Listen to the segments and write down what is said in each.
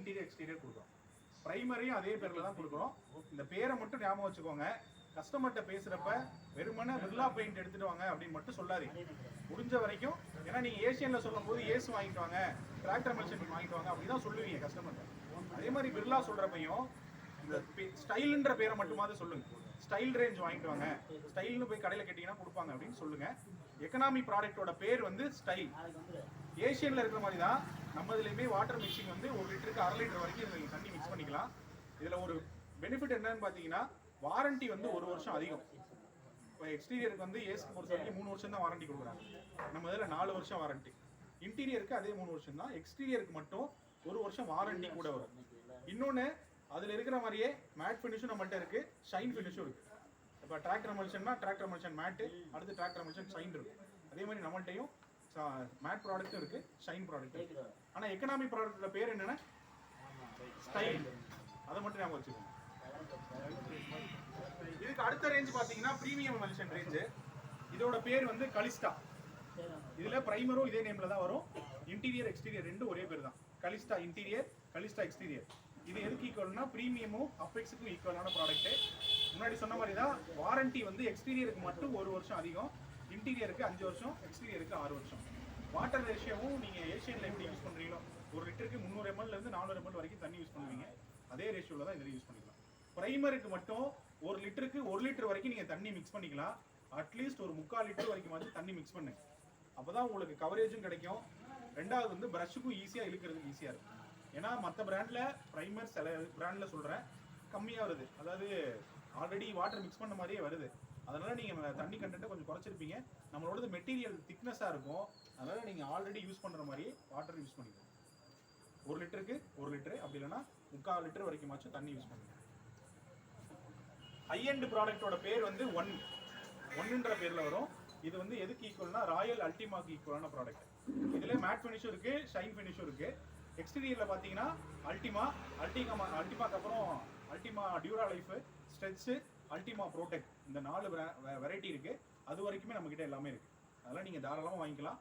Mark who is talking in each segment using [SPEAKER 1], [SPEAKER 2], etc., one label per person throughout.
[SPEAKER 1] Interior exterior கொடுக்குறோம். பிரைமரியும் அதே பேர்ல தான் கொடுக்குறோம். இந்த பேரை மட்டும் ஞாபகம் வச்சுக்கோங்க. கஸ்டமர்கிட்ட பேசுறப்ப வெறுமனே பிர்லா பெயிண்ட் எடுத்துட்டு வாங்க அப்படின்னு மட்டும் சொல்லாதீங்க. முடிஞ்ச வரைக்கும் ஏன்னா நீங்க ஏசியன்ல சொல்லும் போது ஏசு வாங்கிட்டு வாங்க டிராக்டர் மெஷின் வாங்கிட்டு வாங்க அப்படி தான் சொல்லுவீங்க கஸ்டமர்கிட்ட அதே மாதிரி பிர்லா சொல்றப்பையும் இந்த ஸ்டைல்ன்ற பேரை மட்டுமாவது சொல்லுங்க. ஸ்டைல் ரேஞ்ச் வாங்கிட்டு வாங்க. ஸ்டைல்னு போய் கடையில் கேட்டிங்கன்னா கொடுப்பாங்க அப்படின்னு சொல்லுங்க. எக்கனாமி ப்ராடக்ட்டோட பேர் வந்து ஸ்டைல் ஏஷியன்ல இருக்கிற மாதிரி தான் நம்ம இதுலேயுமே வாட்டர் மிக்சிங் வந்து ஒரு லிட்டருக்கு அரை லிட்டர் வரைக்கும் இதில் தண்ணி மிக்ஸ் பண்ணிக்கலாம். இதில் ஒரு பெனிஃபிட் என்னன்னு பார்த்தீங்கன்னா வாரண்டி வந்து ஒரு வருஷம் அதிகம். இப்போ எக்ஸ்டீரியருக்கு வந்து ஏசி பொறுத்த வரைக்கும் மூணு வருஷம் தான் வாரண்டி கொடுக்குறாங்க. நம்ம இதில் நாலு வருஷம் வாரண்டி இன்டீரியருக்கு அதே மூணு வருஷம் தான். எக்ஸ்டீரியருக்கு மட்டும் ஒரு வருஷம் வாரண்டி கூட வரும். இன்னொன்று அதில் இருக்கிற மாதிரியே மேட் ஃபினிஷும் நம்மள்ட்ட இருக்கு ஷைன் ஃபினிஷும் இருக்கு. இப்போ டிராக்டர் மல்ஷன்னா டிராக்டர் மல்ஷன் மேட்டு அடுத்து டிராக்டர் மல்ஷன் ஷைன் இருக்கும். அதே மாதிரி நம்மள்ட்டையும் மேட் ப்ராடக்ட்டும் இருக்கு ஷைன் ப்ராடக்ட் ஆனா ஆனால் எக்கனாமி ப்ராடக்ட்டோட பேர் என்னன்னா ஸ்டைல் அதை மட்டும் ஞாபகம் வச்சுக்கோங்க. இதுக்கு அடுத்த ரேஞ்ச் பாத்தீங்கன்னா பிரீமியம் எமல்ஷன் ரேஞ்ச் இதோட பேர் வந்து கலிஸ்டா இதுல பிரைமரும் இதே நேம்ல தான் வரும். இன்டீரியர் எக்ஸ்டீரியர் ரெண்டும் ஒரே பேர் தான். கலிஸ்டா இன்டீரியர் கலிஸ்டா எக்ஸ்டீரியர் இது எதுக்கு ஈக்குவல்னா பிரீமியமும் அஃபெக்ஸுக்கும் ஈக்குவலான ப்ராடக்ட் முன்னாடி சொன்ன மாதிரி தான் வாரண்டி வந்து எக்ஸ்டீரியருக்கு மட்டும் ஒரு வருஷம் அதிகம். இன்டீரியருக்கு அஞ்சு வருஷம் எக்ஸ்டீரியருக்கு ஆறு வருஷம். வாட்டர் ரேஷியோவும் நீங்கள் ஏஷியன்ல எப்படி யூஸ் பண்ணுறீங்களோ ஒரு லிட்டருக்கு முந்நூறு எம்எல்லேருந்து நானூறு எம்எல் வரைக்கும் தண்ணி யூஸ் பண்ணுவீங்க. அதே ரேஷியோவில் தான் இதில் யூஸ் பண்ணிக்கலாம். ப்ரைமருக்கு மட்டும் ஒரு லிட்டருக்கு ஒரு லிட்டர் வரைக்கும் நீங்கள் தண்ணி மிக்ஸ் பண்ணிக்கலாம். அட்லீஸ்ட் ஒரு முக்கால் லிட்டர் வரைக்கும் வந்து தண்ணி மிக்ஸ் பண்ணுங்க. அப்பதான் உங்களுக்கு கவரேஜும் கிடைக்கும். ரெண்டாவது வந்து ப்ரஷுக்கும் ஈஸியாக இழுக்கிறதுக்கு ஈஸியாக இருக்கும். ஏன்னா மற்ற பிராண்டில் ப்ரைமர் சில பிராண்டில் சொல்கிறேன் கம்மியாக வருது. அதாவது ஆல்ரெடி வாட்டர் மிக்ஸ் பண்ண மாதிரியே வருது. அதனால நீங்கள் தண்ணி கண்டென்ட்டை கொஞ்சம் குறைச்சிருப்பீங்க. நம்மளோடது மெட்டீரியல் திக்னஸாக இருக்கும். அதனால நீங்கள் ஆல்ரெடி யூஸ் பண்ணுற மாதிரி வாட்டர் யூஸ் பண்ணிக்கணும் ஒரு லிட்டருக்கு ஒரு லிட்டரு. அப்படி இல்லைன்னா முக்கால் லிட்டர் வரைக்குமாச்சும் தண்ணி யூஸ் பண்ணுங்க. ஹை எண்ட் ப்ராடக்ட்டோட பேர் வந்து ஒன் ஒன்னுன்ற பேரில் வரும். இது வந்து எதுக்கு ஈக்குவல்னா ராயல் அல்டிமாக்கு ஈக்குவலான ப்ராடக்ட் இதில் மேட் ஃபினிஷும் இருக்குது ஷைன் ஃபினிஷும் இருக்குது எக்ஸ்டீரியரில் பார்த்தீங்கன்னா அல்டிமா அல்டிமா அல்டிமாக்கு அப்புறம் Ultima Dura life stretch Ultima Protek இந்த நாலு வெரைட்டி இருக்குது அது வரைக்குமே நம்ம எல்லாமே இருக்குது அதெல்லாம் நீங்கள் தாராளமாக வாங்கிக்கலாம்.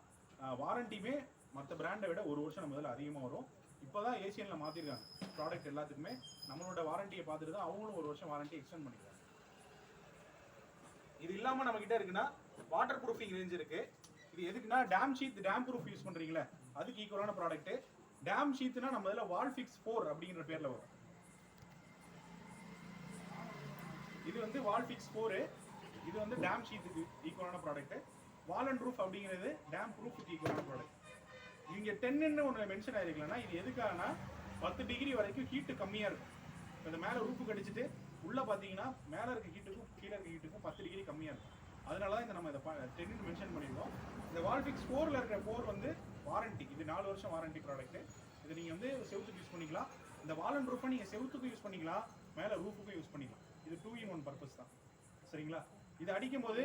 [SPEAKER 1] வாரண்டியுமே மற்ற பிராண்டை விட ஒரு வருஷம் நம்ம இதில் அதிகமாக வரும். இப்போ தான் ஏசியனில் மாற்றிருக்காங்க ப்ராடக்ட் எல்லாத்துக்குமே நம்மளோட வாரண்டியை பார்த்துட்டு தான் அவங்களும் ஒரு வருஷம் வாரண்டி எக்ஸ்டெண்ட் பண்ணிக்கிறாங்க. இது இல்லாமல் நம்மக்கிட்ட இருக்குன்னா வாட்டர் ப்ரூஃபிங் ரேஞ்ச் இருக்குது இது எதுக்குன்னா dam sheet dam proof use பண்ணுறீங்களே அதுக்கு ஈக்குவலான ப்ராடக்ட்டு டேம் ஷீட்னா நம்ம இதில் வால் ஃபிக்ஸ் ஃபோர் அப்படிங்கிற பேரில் வரும். இது வந்து வால் ஃபிக்ஸ் ஃபோரு இது வந்து டேம் ஷீட்டுக்கு ஈக்குவலான ப்ராடக்ட் வால் அண்ட் ரூஃப் அப்படிங்கிறது டேம் ப்ரூஃபுக்கு ஈக்குவலான ப்ராடக்ட் இங்கே டென்னு ஒன்று மென்ஷன் ஆயிருக்கலன்னா இது எதுக்காகனா பத்து டிகிரி வரைக்கும் ஹீட்டு கம்மியாக இருக்கும். இப்போ இந்த மேலே ரூஃபு கடிச்சிட்டு உள்ளே பார்த்தீங்கன்னா மேலே இருக்க ஹீட்டுக்கும் கீழே இருக்க ஹீட்டுக்கும் பத்து டிகிரி கம்மியாக இருக்கும். அதனால தான் இந்த நம்ம இதை டென்னு மென்ஷன் பண்ணியிருக்கோம் இந்த வால்பிக்ஸ் ஃபோரில் இருக்கிற ஃபோர் வந்து வாரண்டி இது நாலு வருஷம் வாரண்டி ப்ராடக்ட்டு இது நீங்கள் வந்து செவுத்துக்கு யூஸ் பண்ணிக்கலாம். இந்த வால் அண்ட் ரூஃபை நீங்கள் செவுத்துக்கும் யூஸ் பண்ணிக்கலாம் மேலே ரூஃபுக்கும் யூஸ் பண்ணிக்கலாம். இது டூ இன் ஒன் பர்பஸ் தான். சரிங்களா? இது அடிக்கும் போது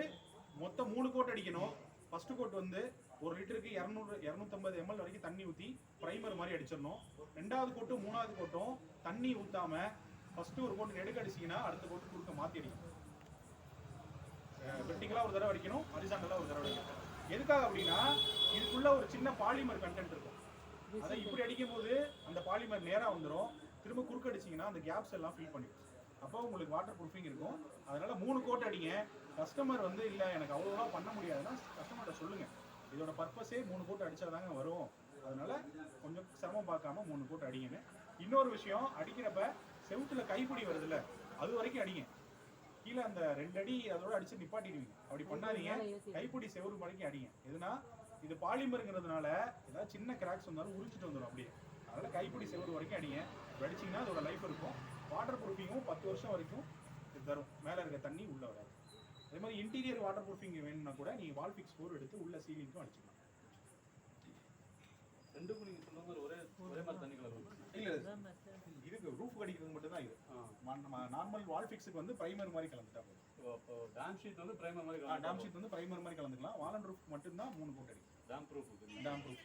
[SPEAKER 1] மொத்தம் மூணு கோட் அடிக்கணும். ஃபர்ஸ்ட் கோட் வந்து ஒரு லிட்டருக்கு இரநூறு இரநூத்தம்பது எம்எல் வரைக்கும் தண்ணி ஊற்றி ப்ரைமர் மாதிரி அடிச்சிடணும். ரெண்டாவது கோட்டும் மூணாவது கோட்டும் தண்ணி ஊற்றாம ஃபர்ஸ்ட் ஒரு கோட்டு நெடுக்க அடிச்சீங்கன்னா அடுத்த கோட்டு குறுக்க மாற்றி அடிக்கணும். வெர்டிகலாக ஒரு தடவை அடிக்கணும் ஹரிசாண்டலாக ஒரு தடவை அடிக்கணும். எதுக்காக அப்படின்னா இதுக்குள்ள ஒரு சின்ன பாலிமர் கண்டென்ட் இருக்கும். அதை இப்படி அடிக்கும்போது அந்த பாலிமர் நேராக வந்துடும் திரும்ப குறுக்க அடிச்சீங்கன்னா அந்த கேப்ஸ் எல்லாம் ஃபில் பண்ணிடும் அப்போ உங்களுக்கு வாட்டர் ப்ரூஃபிங் இருக்கும். அதனால மூணு கோட் அடிங்க. கஸ்டமர் வந்து இல்லை எனக்கு அவ்வளோவா பண்ண முடியாதுன்னா கஸ்டமர்கிட்ட சொல்லுங்க. இதோட பர்பஸே மூணு கோட் அடிச்சாதாங்க வரும். அதனால கொஞ்சம் சிரமம் பார்க்காம மூணு கோட் அடிங்கன்னு. இன்னொரு விஷயம் அடிக்கிறப்ப செவுத்துல கைப்பிடி வருதுல்ல அது வரைக்கும் அடிங்க. கீழே அந்த ரெண்டு அடி அதோட அடிச்சு நிப்பாட்டிடுவீங்க. அப்படி பண்ணாதீங்க. கைப்பிடி செவுறு வரைக்கும் அடிங்க. எதுனா இது பாலிமருங்கிறதுனால ஏதாவது சின்ன கிராக்ஸ் வந்தாலும் உரிச்சிட்டு வந்துடும் அப்படியே. அதனால கைப்பிடி செவுறு வரைக்கும் அடிங்க. அடிச்சீங்கன்னா அதோட லைஃப் இருக்கும். வாட்டர் ப்ரூஃபிங்கும் பத்து வருஷம் வரைக்கும் இது தரும். மேலே இருக்க தண்ணி உள்ள வராது. அதே மாதிரி இன்டீரியர் வாட்டர் ப்ரூஃபிங் வேணும்னா கூட நீங்கள் வால் ஃபிக்ஸ் ஃபோர் எடுத்து உள்ள சீலிங்க்கும் அடிச்சுக்கலாம்.
[SPEAKER 2] ரெண்டுக்கும் நீங்க சொன்ன மாதிரி ஒரே ஒரே மாதிரி தண்ணி கலர்
[SPEAKER 1] இல்ல இதுக்கு ரூஃப் கடிக்கிறது மட்டும் தான் இது நார்மல் வால் ஃபிக்ஸுக்கு வந்து பிரைமர் மாதிரி கலந்துட்டா போதும்.
[SPEAKER 2] டேம் ஷீட் வந்து பிரைமர் மாதிரி
[SPEAKER 1] டேம் ஷீட் வந்து பிரைமர் மாதிரி கலந்துக்கலாம். வால் அண்ட் ரூஃப் மட்டும் தான் மூணு கோட் அடிக்கும்
[SPEAKER 2] டேம் ப்ரூஃப்
[SPEAKER 1] டேம் ப்ரூஃப்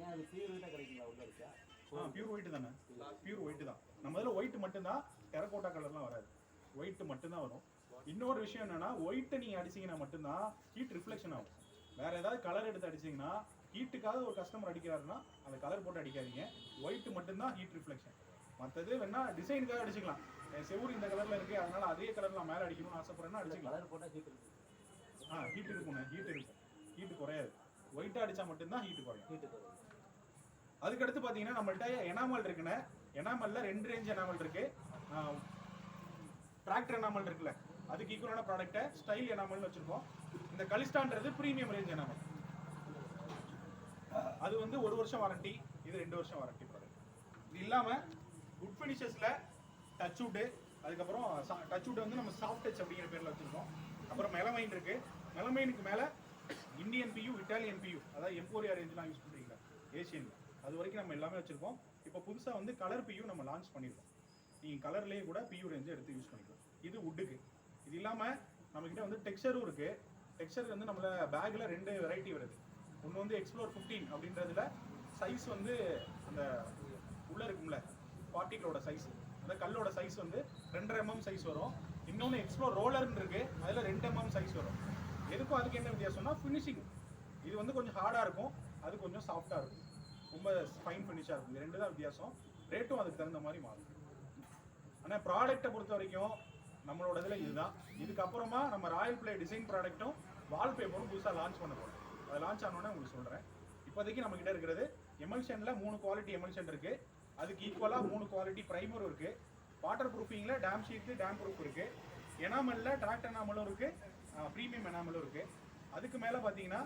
[SPEAKER 3] ஏன் அது பியூர் வீட்டாக கிடைக்குங்களா உள்ள இருக்கா?
[SPEAKER 1] பியூர் ஒயிட் தானே? பியூர் ஒயிட் தான். நம்ம இதில் ஒயிட் மட்டும்தான் டெரகோட்டா கலர்லாம் வராது. ஒயிட் மட்டும்தான் வரும். இன்னொரு விஷயம் என்னன்னா ஒயிட்டை நீங்க அடிச்சீங்கன்னா மட்டும்தான் ஹீட் ரிஃப்ளெக்ஷன் ஆகும். வேற ஏதாவது கலர் எடுத்து அடிச்சீங்கன்னா ஹீட்டுக்காக ஒரு கஸ்டமர் அடிக்கிறாருன்னா அந்த கலர் போட்டு அடிக்காதீங்க. ஒயிட் மட்டும்தான் ஹீட் ரிஃப்ளெக்ஷன் மற்றது வேணா டிசைனுக்காக அடிச்சுக்கலாம். செவுரு இந்த கலர்ல இருக்கு அதனால அதே கலர்ல மேல அடிக்கணும்னு ஆசைப்படுறேன்னா அடிச்சுக்கலாம்.
[SPEAKER 3] கலர்
[SPEAKER 1] ஆ ஹீட் இருக்குங்க ஹீட் இருக்கும். ஹீட் குறையாது. ஒயிட்டா அடிச்சா மட்டும்தான் ஹீட் குறையும்.
[SPEAKER 3] ஹீட்டு குறையும்.
[SPEAKER 1] அதுக்கடுத்து பார்த்தீங்கன்னா நம்மள்ட்ட எனாமல் இருக்குண்ணே. எனாமல்ல ரெண்டு ரேஞ்ச் எனாமல் இருக்கு. டிராக்டர் எனாமல் இருக்குல்ல அதுக்கு ஈக்குவலான ப்ராடக்ட்டை ஸ்டைல் எனாமல்னு வச்சிருக்கோம். இந்த கலிஸ்டான்றது ப்ரீமியம் ரேஞ்ச் எனாமல் அது வந்து ஒரு வருஷம் வாரண்டி இது ரெண்டு வருஷம் வாரண்டி ப்ராடக்ட் இது இல்லாமல் குட் ஃபினிஷஸில் டச் வுட்டு அதுக்கப்புறம் டச் வுட் வந்து நம்ம சாஃப்ட் டச் அப்படிங்கிற பேரில் வச்சுருக்கோம். அப்புறம் மெலமைன் இருக்கு. மெலமைனுக்கு மேலே இந்தியன் பியூ இட்டாலியன் பியூ அதாவது எம்போரியா ரேஞ்செலாம் யூஸ் பண்ணுறீங்களா ஏஷியன் அது வரைக்கும் நம்ம எல்லாமே வச்சுருப்போம். இப்போ புதுசாக வந்து கலர் பியூ நம்ம லான்ச் பண்ணியிருக்கோம் நீங்கள் கலர்லேயே கூட பியூ ரேஞ்சை எடுத்து யூஸ் பண்ணிக்கலாம். இது உட்டுக்கு இது இல்லாமல் நம்மக்கிட்ட வந்து டெக்ஸ்டரும் இருக்குது டெக்ஸ்டர் வந்து நம்மள பேக்கில் ரெண்டு வெரைட்டி வருது. ஒன்று வந்து எக்ஸ்ப்ளோர் 15 அப்படின்றதுல சைஸ் வந்து அந்த உள்ளே இருக்கும்ல பார்ட்டிகளோட சைஸ் அந்த கல்லோட சைஸ் வந்து ரெண்டரை எம்எம் சைஸ் வரும். இன்னொன்று எக்ஸ்ப்ளோர் ரோலர்னு இருக்கு. அதில் ரெண்டு எம்எம் சைஸ் வரும். எதுக்கும் அதுக்கு என்ன வித்தியாசம்னா ஃபினிஷிங் இது வந்து கொஞ்சம் ஹார்டாக இருக்கும். அது கொஞ்சம் சாஃப்டாக இருக்கும். ரொம்ப ஃபைன் ஃபினிஷாக இருக்கும். இது ரெண்டு தான் வித்தியாசம். ரேட்டும் அதுக்கு தகுந்த மாதிரி மாறும். ஆனால் ப்ராடக்ட்டை பொறுத்த வரைக்கும் நம்மளோட இதில் இதுதான். இதுக்கப்புறமா நம்ம ராயல் பிளே டிசைன் ப்ராடக்ட்டும் வால்பேப்பரும் புதுசாக லான்ச் பண்ண போகிறோம் அது லான்ச் ஆனோன்னே உங்களுக்கு சொல்கிறேன் இப்போதைக்கு நம்ம கிட்ட இருக்கிறது எமல்ஷனில் மூணு குவாலிட்டி எமல்ஷன் இருக்குது அதுக்கு ஈக்குவலாக மூணு குவாலிட்டி ப்ரைமரும் இருக்குது வாட்டர் ப்ரூஃபிங்கில் டேம் ஷீட்டு டேம் ப்ரூஃப் இருக்குது எனாமல்ல டிராக்ட் எனாமலும் இருக்குது ப்ரீமியம் எனாமலும் இருக்குது அதுக்கு மேலே பார்த்தீங்கன்னா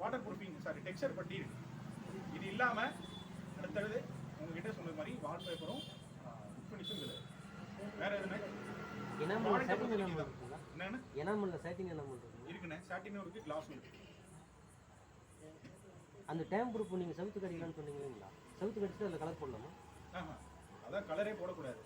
[SPEAKER 1] வாட்டர் ப்ரூஃபிங் சாரி டெக்ஸ்சர் பட்டி இருக்குது இது இல்லாமல் அடுத்தது உங்ககிட்ட சொன்ன மாதிரி வால்பேப்பரும் ஃபினிஷும் இருக்குது. வேற எதுவுமே?
[SPEAKER 3] எனாமல்
[SPEAKER 1] வரைக்கும்
[SPEAKER 3] இருக்குங்களா
[SPEAKER 1] என்னன்னு?
[SPEAKER 3] எனாமலில் சாட்டின் எனாமல் இருக்குங்களா
[SPEAKER 1] இருக்குண்ணே. சாட்டினும் இருக்கு கிளாஸும்
[SPEAKER 3] அந்த டேம் ப்ரூஃப் நீங்கள் செவுத்து கடிக்கலாம்னு சொன்னீங்க இல்லைங்களா செவுத்து கடிச்சு அதில் கலர் போடலாமா?
[SPEAKER 1] ஆஹா. அதான் கலரே போடக்கூடாது.